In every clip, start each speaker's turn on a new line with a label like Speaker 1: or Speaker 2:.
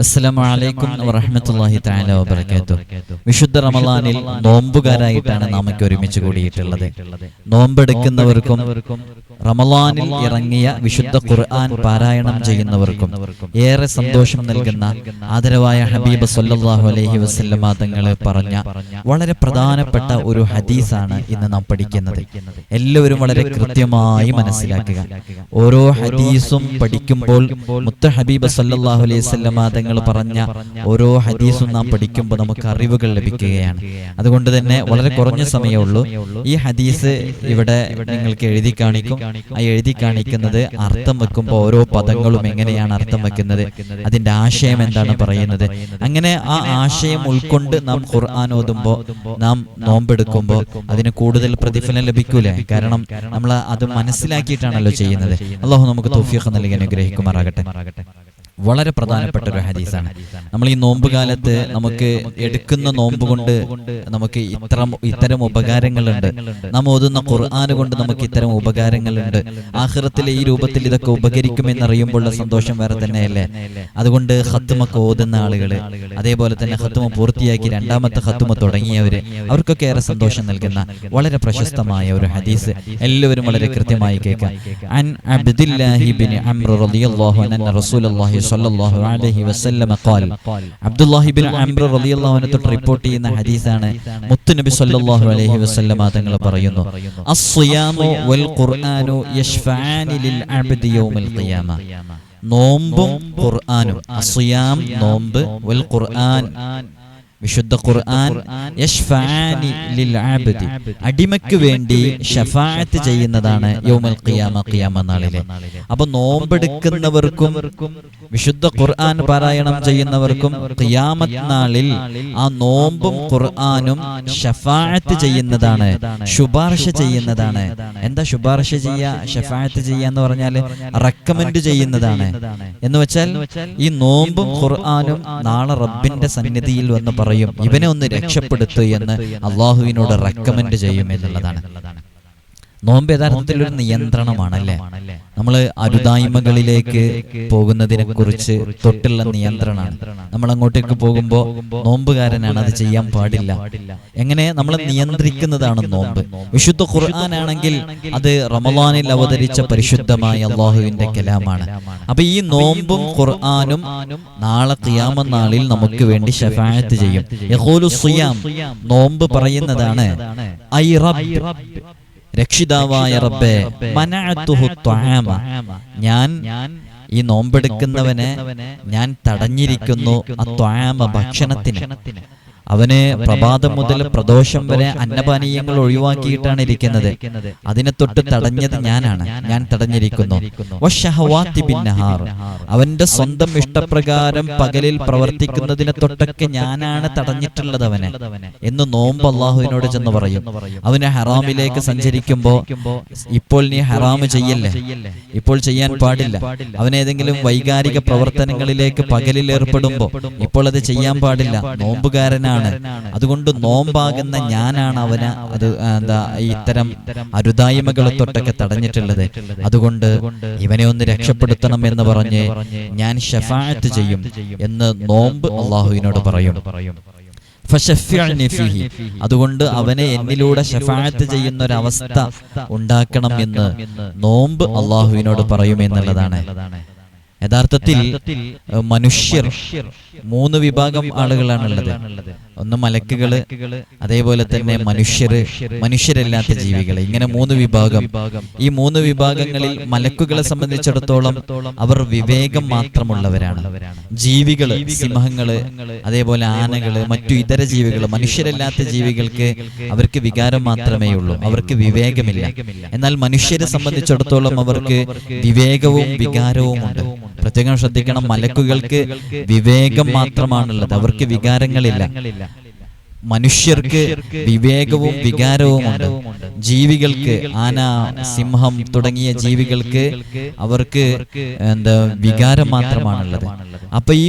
Speaker 1: അസ്സലാമു അലൈക്കും വറഹ്മത്തുള്ളാഹി തആല വബറകാതുഹു. വിശുദ്ധ റമളാനിൽ നോമ്പുകാരായിട്ടാണ് നാം ഒരുമിച്ച് കൂടിയിട്ടുള്ളത്. നോമ്പെടുക്കുന്നവർക്കും റമളാനിൽ ഇറങ്ങിയ വിശുദ്ധ ഖുർആൻ പാരായണം ചെയ്യുന്നവർക്കും ഏറെ സന്തോഷം നൽകുന്ന ആദരവായ ഹബീബ് സല്ലല്ലാഹു അലൈഹി വസല്ലമ തങ്ങൾ പറഞ്ഞ വളരെ പ്രധാനപ്പെട്ട ഒരു ഹദീസാണ് ഇന്ന് നാം പഠിക്കുന്നത്. എല്ലാവരും വളരെ കൃത്യമായി മനസ്സിലാക്കുക. ഓരോ ഹദീസും പഠിക്കുമ്പോൾ മുത്ത ഹബീബ് സല്ലല്ലാഹു അലൈഹി വസല്ലമ തങ്ങൾ പറഞ്ഞ ഓരോ ഹദീസും നാം പഠിക്കുമ്പോൾ നമുക്ക് അറിവുകൾ ലഭിക്കുകയാണ്. അതുകൊണ്ട് തന്നെ വളരെ കുറഞ്ഞ സമയമുള്ളൂ. ഈ ഹദീസ് ഇവിടെ നിങ്ങൾക്ക് എഴുതി കാണിക്കും. ആ എഴുതി കാണിക്കുന്നത് അർത്ഥം വെക്കുമ്പോൾ ഓരോ പദങ്ങളും എങ്ങനെയാണ് അർത്ഥം വെക്കുന്നത്? അതിന്റെ ആശയം എന്താണ് പറയുന്നത്? അങ്ങനെ ആ ആശയം ഉൾക്കൊണ്ട് നാം ഖുർആൻ ഓതുമ്പോൾ നാം നോമ്പെടുക്കുമ്പോൾ അതിന് കൂടുതൽ പ്രതിഫലം ലഭിക്കൂലേ? കാരണം നമ്മൾ അത് മനസ്സിലാക്കിയിട്ടാണല്ലോ ചെയ്യുന്നത്. അള്ളാഹു നമുക്ക് തൗഫീഖ് നൽകി അനുഗ്രഹിക്കുമാറാകട്ടെ. വളരെ പ്രധാനപ്പെട്ട ഒരു ഹദീസാണ്. നമ്മൾ ഈ നോമ്പ് കാലത്ത് നമുക്ക് എടുക്കുന്ന നോമ്പ് കൊണ്ട് നമുക്ക് ഇത്തരം ഇത്തരം ഉപകാരങ്ങളുണ്ട്. നാം ഓതുന്ന ഖുർആൻ കൊണ്ട് നമുക്ക് ഇത്തരം ഉപകാരങ്ങളുണ്ട്. ആഹ്റത്തിലെ ഈ രൂപത്തിൽ ഇതൊക്കെ ഉപകരിക്കുമെന്നറിയുമ്പോഴുള്ള സന്തോഷം വേറെ തന്നെയല്ലേ? അതുകൊണ്ട് ഹത്തുമൊക്കെ ഓതുന്ന ആളുകൾ അതേപോലെ തന്നെ ഹത്തുമ പൂർത്തിയാക്കി രണ്ടാമത്തെ ഹത്തുമ തുടങ്ങിയവര് അവർക്കൊക്കെ ഏറെ സന്തോഷം നൽകുന്ന വളരെ പ്രശസ്തമായ ഒരു ഹദീസ്. എല്ലാവരും വളരെ കൃത്യമായി കേൾക്കാം. അൻ അബ്ദുല്ലാഹി ബിൻ റളിയല്ലാഹു അൻഹു റസൂലുള്ളാഹി സ്വല്ലല്ലാഹു അലൈഹി വസല്ലം ഖാൽ. അബ്ദുല്ലാഹി ബിൻ അംർ റളിയല്ലാഹു അൻഹു തൊട്ട് റിപ്പോർട്ട് ചെയ്യുന്ന ഹദീസാണ് മുത്തുനബി സല്ലല്ലാഹു അലൈഹി വസല്ലമ തങ്ങൾ പറയുന്നു. അസ്സിയാമു വൽ ഖുർആനു യശ്ഫഅാനി ലിൽ അബ്ദി യൗമൽ ഖിയാമ. നോമ്പും ഖുർആനും. അസ്സിയാം നോമ്പ് വൽ ഖുർആൻ. വിശുദ്ധ ഖുർആൻ അടിമയ്ക്ക് വേണ്ടി ഷഫാഅത്ത് ചെയ്യുന്നതാണ് യൗമൽ ഖിയാമ ഖിയാമ നാളിലെ. അപ്പോൾ നോമ്പെടുക്കുന്നവർക്കും വിശുദ്ധ ഖുർആൻ പാരായണം ചെയ്യുന്നവർക്കും ഖിയാമത്ത് നാളിൽ ആ നോമ്പും ഖുർആനും ഷഫാഅത്ത് ചെയ്യുന്നതാണ് ശുപാർശ ചെയ്യുന്നതാണ്. എന്താ ശുപാർശ ചെയ്യുക? ഷഫാഅത്ത് ചെയ്യുക എന്ന് പറഞ്ഞാൽ റെക്കമെൻഡ് ചെയ്യുന്നതാണ്. എന്ന് വെച്ചാൽ ഈ നോമ്പും ഖുർആനും നാളെ റബ്ബിന്റെ സന്നിധിയിൽ വന്ന് പറയും ഇവനെ ഒന്ന് രക്ഷപ്പെടുത്തു എന്ന് അള്ളാഹുവിനോട് റെക്കമെൻഡ് ചെയ്യും എന്നുള്ളതാണ്. നോമ്പ് യഥാർത്ഥത്തിൽ ഒരു നിയന്ത്രണമാണ് നിയന്ത്രണമാണല്ലേ? നമ്മൾ അരുതായ്മകളിലേക്ക് പോകുന്നതിനെ കുറിച്ച് തൊട്ടുള്ള നിയന്ത്രണമാണ്. നമ്മൾ അങ്ങോട്ടേക്ക് പോകുമ്പോൾ നോമ്പുകാരനാണ് അത് ചെയ്യാൻ പാടില്ല. എങ്ങനെ നമ്മൾ നിയന്ത്രിക്കുന്നതാണ് നോമ്പ്? വിശുദ്ധ ഖുർആാനാണെങ്കിൽ അത് റമലാനിൽ അവതരിച്ച പരിശുദ്ധമായ അള്ളാഹുവിന്റെ കലാമാണ്. അപ്പൊ ഈ നോമ്പും ഖുർആാനും നാളെ ഖിയാമ നാളിൽ നമുക്ക് വേണ്ടി ഷഫായത്ത് ചെയ്യും. നോമ്പ് പറയുന്നതാണ് ഐ രക്ഷിതാവായ റബ്ബേ ഞാൻ ഈ നോമ്പെടുക്കുന്നവനെ ഞാൻ തടഞ്ഞിരിക്കുന്നു അത്വാമ ഭക്ഷണത്തിന്. അവന് പ്രഭാതം മുതൽ പ്രദോഷം വരെ അന്നപാനീയങ്ങൾ ഒഴിവാക്കിയിട്ടാണ് ഇരിക്കുന്നത്. അതിനെ തൊട്ട് തടഞ്ഞത് ഞാനാണ്. ഞാൻ തടഞ്ഞിരിക്കുന്നു. അവന്റെ സ്വന്തം ഇഷ്ടപ്രകാരം പകലിൽ പ്രവർത്തിക്കുന്നതിനെ തൊട്ടൊക്കെ ഞാനാണ് തടഞ്ഞിട്ടുള്ളത് അവനെ. എന്ന് നോമ്പ് അള്ളാഹുവിനോട് ചെന്ന് പറയും. അവന് ഹറാമിലേക്ക് സഞ്ചരിക്കുമ്പോ ഇപ്പോൾ നീ ഹറാമ് ചെയ്യല്ലേ? ഇപ്പോൾ ചെയ്യാൻ പാടില്ല. അവനേതെങ്കിലും വൈകാരിക പ്രവർത്തനങ്ങളിലേക്ക് പകലിൽ ഏർപ്പെടുമ്പോ ഇപ്പോൾ അത് ചെയ്യാൻ പാടില്ല. നോമ്പുകാരനാണ് അതുകൊണ്ട് നോമ്പാകുന്ന ഞാനാണ് അവന് അത് എന്താ ഇത്തരം അരുതായ്മകളെ തൊട്ടൊക്കെ തടഞ്ഞിട്ടുള്ളത്. അതുകൊണ്ട് ഇവനെ ഒന്ന് രക്ഷപ്പെടുത്തണം എന്ന് പറഞ്ഞ് ഞാൻ ഷഫായത്ത് ചെയ്യും എന്ന് നോമ്പ് അള്ളാഹുവിനോട് പറയും. അതുകൊണ്ട് അവനെ എന്നിലൂടെ ഷഫായത്ത് ചെയ്യുന്ന ഒരു അവസ്ഥ ഉണ്ടാക്കണം എന്ന് നോമ്പ് അള്ളാഹുവിനോട് പറയും എന്നുള്ളതാണ്. യഥാർത്ഥത്തിൽ മനുഷ്യർ മൂന്ന് വിഭാഗം ആളുകളാണുള്ളത്. ഒന്ന് മലക്കുകൾ അതേപോലെ തന്നെ മനുഷ്യര് മനുഷ്യരല്ലാത്ത ജീവികൾ ഇങ്ങനെ മൂന്ന് വിഭാഗം. ഈ മൂന്ന് വിഭാഗങ്ങളിൽ മലക്കുകളെ സംബന്ധിച്ചിടത്തോളം അവർ വിവേകം മാത്രമുള്ളവരാണ്. ജീവികൾ സിംഹങ്ങൾ അതേപോലെ ആനകൾ മറ്റു ഇതര ജീവികൾ മനുഷ്യരല്ലാത്ത ജീവികൾക്ക് അവർക്ക് വികാരം മാത്രമേ ഉള്ളൂ. അവർക്ക് വിവേകമില്ല. എന്നാൽ മനുഷ്യരെ സംബന്ധിച്ചിടത്തോളം അവർക്ക് വിവേകവും വികാരവും ഉണ്ട് പ്രത്യേകം ശ്രദ്ധിക്കണം. മലക്കുകൾക്ക് വിവേകം മാത്രമാണുള്ളത്. അവർക്ക് വികാരങ്ങളില്ല. മനുഷ്യർക്ക് വിവേകവും വികാരവുമുണ്ട്. ജീവികൾക്ക് ആന സിംഹം തുടങ്ങിയ ജീവികൾക്ക് അവർക്ക് എന്താ വികാരം മാത്രമാണുള്ളത് അപ്പൊ ഈ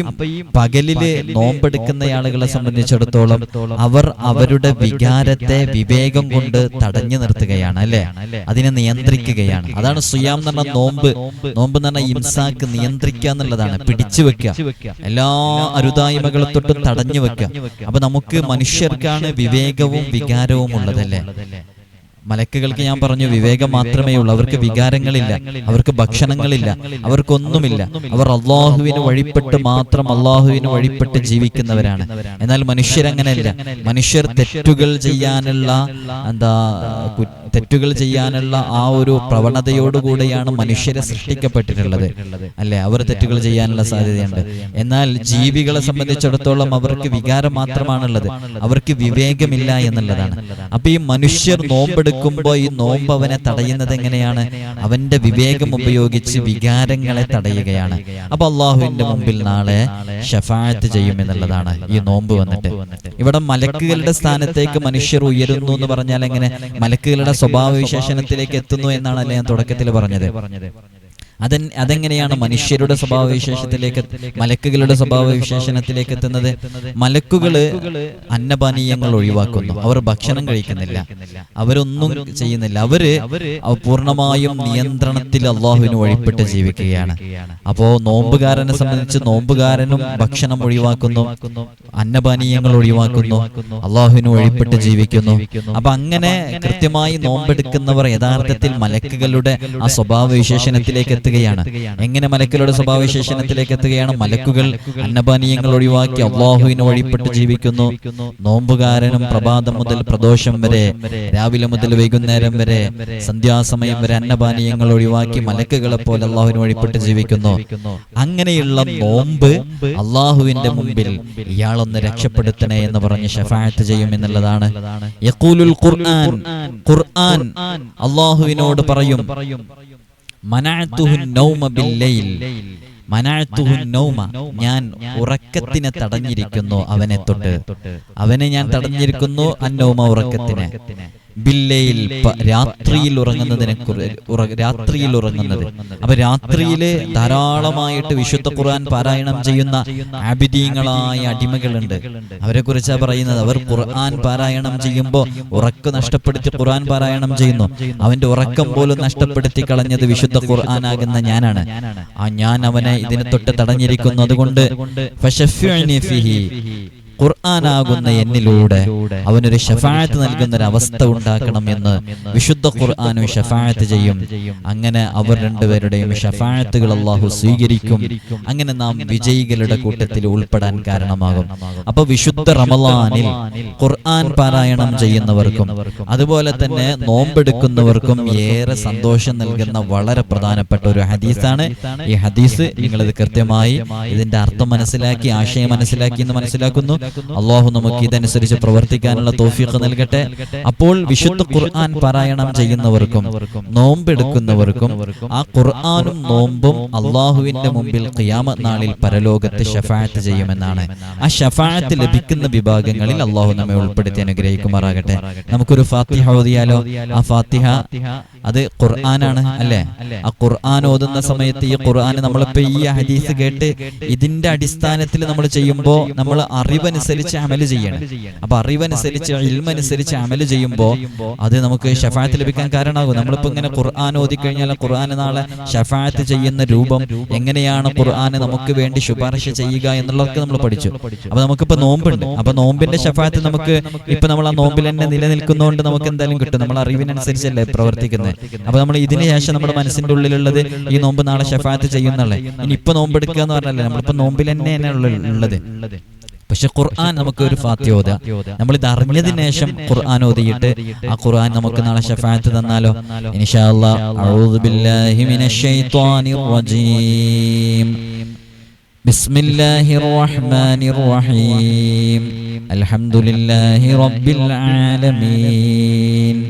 Speaker 1: പകലിൽ നോമ്പെടുക്കുന്ന ആളുകളെ സംബന്ധിച്ചിടത്തോളം അവർ അവരുടെ വികാരത്തെ വിവേകം കൊണ്ട് തടഞ്ഞു നിർത്തുകയാണ് അല്ലെ? അതിനെ നിയന്ത്രിക്കുകയാണ്. അതാണ് സുയാം എന്ന് പറഞ്ഞ നോമ്പ്. നോമ്പ്. എന്ന് പറഞ്ഞ ഇംസാക്ക് നിയന്ത്രിക്കുക എന്നുള്ളതാണ് പിടിച്ചു വെക്കുക. എല്ലാ അരുതായ്മകളെ തൊട്ടും തടഞ്ഞു വെക്കുക. അപ്പൊ നമുക്ക് മനുഷ്യർക്കാണ് വിവേകവും വികാരവും ഉള്ളതല്ലേ? മലക്കുകൾക്ക് ഞാൻ പറഞ്ഞു വിവേകം മാത്രമേ ഉള്ളൂ. അവർക്ക് വികാരങ്ങളില്ല. അവർക്ക് ഭക്ഷണങ്ങളില്ല. അവർക്കൊന്നുമില്ല. അവർ അള്ളാഹുവിന് വഴിപ്പെട്ട് മാത്രം അള്ളാഹുവിന് വഴിപ്പെട്ട് ജീവിക്കുന്നവരാണ്. എന്നാൽ മനുഷ്യരങ്ങനെയല്ല മനുഷ്യർ തെറ്റുകൾ ചെയ്യാനുള്ള എന്താ തെറ്റുകൾ ചെയ്യാനുള്ള ആ ഒരു പ്രവണതയോടുകൂടെയാണ് മനുഷ്യരെ സൃഷ്ടിക്കപ്പെട്ടിട്ടുള്ളത്. അല്ലെ? അവർ തെറ്റുകൾ ചെയ്യാനുള്ള സാധ്യതയുണ്ട്. എന്നാൽ ജീവികളെ സംബന്ധിച്ചിടത്തോളം അവർക്ക് വികാരം മാത്രമാണുള്ളത്. അവർക്ക് വിവേകമില്ല എന്നുള്ളതാണ്. അപ്പൊ ഈ മനുഷ്യർ നോമ്പെടുക്കുമ്പോൾ ഈ നോമ്പ് അവനെ തടയുന്നത് എങ്ങനെയാണ്? അവന്റെ വിവേകം ഉപയോഗിച്ച് വികാരങ്ങളെ തടയുകയാണ്. അപ്പൊ അള്ളാഹുവിന്റെ മുമ്പിൽ നാളെ ഷഫായത്ത് ചെയ്യും എന്നുള്ളതാണ് ഈ നോമ്പ് വന്നിട്ട്. ഇവിടെ മലക്കുകളുടെ സ്ഥാനത്തേക്ക് മനുഷ്യർ ഉയരുന്നു എന്ന് പറഞ്ഞാൽ എങ്ങനെ? മലക്കുകളുടെ സ്വഭാവ വിശേഷണത്തിലേക്ക് എത്തുന്നു എന്നാണ് ഞാൻ തുടക്കത്തിൽ പറഞ്ഞത്. അതെ അതെങ്ങനെയാണ് മനുഷ്യരുടെ സ്വഭാവവിശേഷത്തിലേക്ക് മലക്കുകളുടെ സ്വഭാവ വിശേഷണത്തിലേക്ക് എത്തുന്നത്? മലക്കുകൾ അന്നപാനീയങ്ങൾ ഒഴിവാക്കുന്നു. അവർ ഭക്ഷണം കഴിക്കുന്നില്ല. അവരൊന്നും ചെയ്യുന്നില്ല. അവർ അവ പൂർണമായും നിയന്ത്രണത്തിൽ അള്ളാഹുവിന് വഴിപ്പെട്ട് ജീവിക്കുകയാണ്. അപ്പോ നോമ്പുകാരനെ സംബന്ധിച്ച് നോമ്പുകാരനും ഭക്ഷണം ഒഴിവാക്കുന്നു. അന്നപാനീയങ്ങൾ ഒഴിവാക്കുന്നു. അള്ളാഹുവിന് വഴിപ്പെട്ട് ജീവിക്കുന്നു. അപ്പൊ അങ്ങനെ കൃത്യമായി നോമ്പെടുക്കുന്നവർ യഥാർത്ഥത്തിൽ മലക്കുകളുടെ ആ സ്വഭാവ വിശേഷണത്തിലേക്ക് എത്തുകയാണ്. എങ്ങനെ മലക്കുകളുടെ സ്വഭാവ വിശേഷണത്തിലേക്ക് എത്തുകയാണ്? മലക്കുകൾ അന്നപാനീയങ്ങൾ ഒഴിവാക്കി അള്ളാഹുവിന് വഴിപ്പെട്ട് ജീവിക്കുന്നു. നോമ്പുകാരനും പ്രഭാതം മുതൽ പ്രദോഷം വരെ രാവിലെ മുതൽ വൈകുന്നേരം വരെ സന്ധ്യാസമയം വരെ അന്നപാനീയങ്ങൾ ഒഴിവാക്കി മലക്കുകളെ പോലെ അള്ളാഹുവിന് വഴിപ്പെട്ട് ജീവിക്കുന്നു. അങ്ങനെയുള്ള നോമ്പ് അള്ളാഹുവിന്റെ മുമ്പിൽ ഇയാളൊന്ന് രക്ഷപ്പെടുത്തണേ എന്ന് പറഞ്ഞ് ഷഫായത്ത് ചെയ്യും എന്നുള്ളതാണ്. ഖുർആൻ. ഖുർആൻ. അള്ളാഹുവിനോട് പറയും. ഞാൻ ഉറക്കത്തിനെ തടഞ്ഞിരിക്കുന്നു അവനെ തൊട്ട്. അവനെ ഞാൻ തടഞ്ഞിരിക്കുന്നു അന്നൗമ ഉറക്കത്തിനെ. ബില്ലയിൽ രാത്രിയിൽ ഉറങ്ങുന്നതിനെ രാത്രിയിൽ ഉറങ്ങുന്നത്. അപ്പൊ രാത്രിയിൽ ധാരാളമായിട്ട് വിശുദ്ധ ഖുർആൻ പാരായണം ചെയ്യുന്ന ആബിദീങ്ങളായ അടിമകളുണ്ട്. അവരെ കുറിച്ചാ പറയുന്നത്. അവർ ഖുർആൻ പാരായണം ചെയ്യുമ്പോൾ ഉറക്ക് നഷ്ടപ്പെടുത്തി ഖുർആൻ പാരായണം ചെയ്യുന്നു. അവന്റെ ഉറക്കം പോലും നഷ്ടപ്പെടുത്തി കളഞ്ഞത് വിശുദ്ധ ഖുർആൻ ആകുന്ന ഞാനാണ്. ആ ഞാൻ അവനെ ഇതിനെ തൊട്ട് തടഞ്ഞിരിക്കുന്നു അതുകൊണ്ട് ഖുർആനാകുന്ന എന്നിലൂടെ അവനൊരു ഷഫായത്ത് നൽകുന്ന ഒരു അവസ്ഥ ഉണ്ടാക്കണം എന്ന് വിശുദ്ധ ഖുർആാനും ഷഫായത്ത് ചെയ്യും. അങ്ങനെ അവർ രണ്ടുപേരുടെയും ഷഫായത്തുകൾ അള്ളാഹു സ്വീകരിക്കും. അങ്ങനെ നാം വിജയികളുടെ കൂട്ടത്തിൽ ഉൾപ്പെടാൻ കാരണമാകും. അപ്പൊ വിശുദ്ധ റമലാനിൽ ഖുർആൻ പാരായണം ചെയ്യുന്നവർക്കും അതുപോലെ തന്നെ നോമ്പെടുക്കുന്നവർക്കും ഏറെ സന്തോഷം നൽകുന്ന വളരെ പ്രധാനപ്പെട്ട ഒരു ഹദീസാണ്. ഈ ഹദീസ് നിങ്ങളിത് കൃത്യമായി ഇതിന്റെ അർത്ഥം മനസ്സിലാക്കി ആശയം മനസ്സിലാക്കി എന്ന് മനസ്സിലാക്കുന്നു. അള്ളാഹു നമുക്ക് ഇതനുസരിച്ച് പ്രവർത്തിക്കാനുള്ള തോഫീഖ് നൽകട്ടെ. അപ്പോൾ വിശുദ്ധ ഖുർആൻ പാരായണം ചെയ്യുന്നവർക്കും നോമ്പെടുക്കുന്നവർക്കും ആ ഖുർആാനും നോമ്പും അള്ളാഹുവിന്റെ മുമ്പിൽ ഖിയാമ നാളിൽ പരലോകത്ത് ഷഫായത്ത് ചെയ്യുമെന്നാണ്. ആ ഷഫായത്ത് ലഭിക്കുന്ന വിഭാഗങ്ങളിൽ അള്ളാഹു നമ്മെ ഉൾപ്പെടുത്തി അനുഗ്രഹിക്കുമാറാകട്ടെ. നമുക്കൊരു ഫാത്തിഹ ഓതിയാലോ? ആ ഫാത്തിഹ അത് ഖുർആനാണ് അല്ലെ? ആ ഖുർആൻ ഓതുന്ന സമയത്ത് ഈ ഖുർആൻ നമ്മളിപ്പോ ഈ ഹദീസ് കേട്ട് ഇതിന്റെ അടിസ്ഥാനത്തിൽ നമ്മൾ ചെയ്യുമ്പോൾ നമ്മൾ അറിവനുസരിച്ച് അമൽ ചെയ്യണം. അപ്പൊ അറിവനുസരിച്ച് ഇൽമനുസരിച്ച് അമൽ ചെയ്യുമ്പോൾ അത് നമുക്ക് ഷഫായത്ത് ലഭിക്കാൻ കാരണമാകും. നമ്മളിപ്പോ ഇങ്ങനെ ഖുർആൻ ഓതി കഴിഞ്ഞാൽ ഖുർആൻ നാളെ ഷഫായത്ത് ചെയ്യുന്ന രൂപം എങ്ങനെയാണ് ഖുർആൻ നമുക്ക് വേണ്ടി ശുപാർശ ചെയ്യുക എന്നുള്ളതൊക്കെ നമ്മൾ പഠിച്ചു. അപ്പൊ നമുക്കിപ്പോ നോമ്പുണ്ട്. അപ്പൊ നോമ്പിന്റെ ഷഫായത്ത് നമുക്ക് ഇപ്പൊ നമ്മൾ ആ നോമ്പിൽ തന്നെ നിലനിൽക്കുന്നതുകൊണ്ട് നമുക്ക് എന്തായാലും കിട്ടും നമ്മൾ അറിവിനനുസരിച്ചല്ലേ പ്രവർത്തിക്കുന്നത് അപ്പൊ നമ്മൾ ഇതിന് ശേഷം നമ്മുടെ മനസ്സിന്റെ ഉള്ളിലുള്ളത് ഈ നോമ്പ് നാളെ ഷഫായത്ത് ചെയ്യുന്നുള്ളേ ഇനി ഇപ്പൊ നോമ്പെടുക്കുക എന്ന് പറഞ്ഞല്ലേ നമ്മളിപ്പോ നോമ്പിൽ തന്നെയാണ് ഉള്ളത് പക്ഷെ ഖുർആൻ നമുക്ക് ഒരു ഫാത്തിഹ ഓതാ നമ്മൾ ഇത് അറിഞ്ഞതിന് ശേഷം ഖുർആൻ ഓതിയിട്ട് ആ ഖുർആൻ നമുക്ക് നാളെ ഷഫായത്ത് തന്നാലോ ഇൻഷാ അല്ലാഹ് അഊദു ബില്ലാഹി മിനശ് ശൈത്വാനിർ റജീം بسم الله الرحمن الرحيم الحمد لله رب العالمين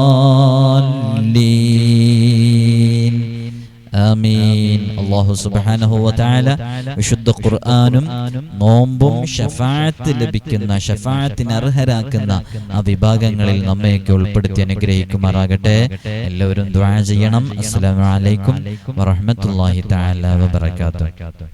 Speaker 1: ആമീൻ. അള്ളാഹു സുബ്ഹാനഹു വതആല വിശുദ്ധ ഖുർആനും നോമ്പും ഷഫാഅത്ത് ലഭിക്കുന്ന ഷഫാത്തിന് അർഹരാക്കുന്ന ആ വിഭാഗങ്ങളിൽ നമ്മയൊക്കെ ഉൾപ്പെടുത്തി അനുഗ്രഹിക്കുമാറാകട്ടെ. എല്ലാവരും ദുആ ചെയ്യണം. അസ്സലാമു അലൈക്കും വറഹ്മത്തുള്ളാഹി തആല വബറകാതുഹു.